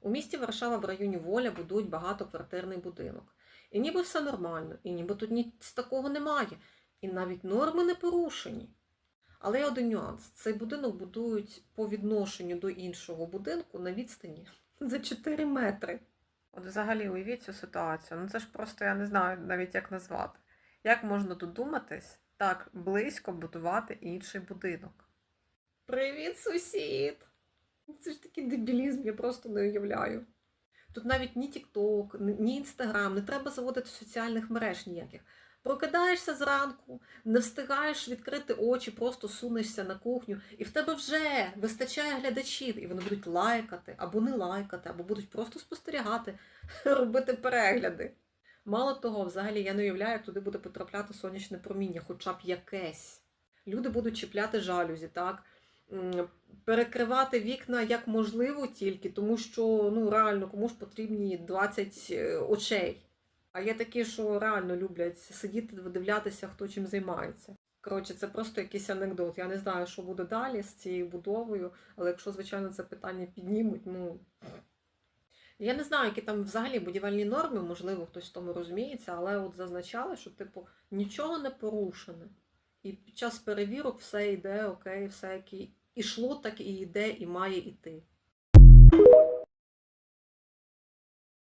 У місті Варшава в районі Воля будують багатоквартирний будинок. І ніби все нормально, і ніби тут ніц такого немає, і навіть норми не порушені. Але є один нюанс: цей будинок будують по відношенню до іншого будинку на відстані за 4 метри. От взагалі уявіть цю ситуацію. Ну це ж просто я не знаю навіть як назвати. Як можна додуматись так близько будувати інший будинок? Привіт, сусід! Це ж такий дебілізм, я просто не уявляю. Тут навіть ні TikTok, ні Instagram, не треба заводити соціальних мереж ніяких. Прокидаєшся зранку, не встигаєш відкрити очі, просто сунешся на кухню, і в тебе вже вистачає глядачів, і вони будуть лайкати, або не лайкати, або будуть просто спостерігати, робити перегляди. Мало того, взагалі я не уявляю, туди буде потрапляти сонячне проміння, хоча б якесь. Люди будуть чіпляти жалюзі, так? Перекривати вікна як можливо тільки, тому що ну реально кому ж потрібні 20 е, очей. А є такі, що реально люблять сидіти, видивлятися, хто чим займається. Коротше, це просто якийсь анекдот. Я не знаю, що буде далі з цією будовою, але якщо, звичайно, це питання піднімуть, ну. Я не знаю, які там взагалі будівельні норми, можливо, хтось в тому розуміється, але от зазначали, що, типу, нічого не порушене. І під час перевірок все йде окей, все як і ішло, так і йде, і має йти.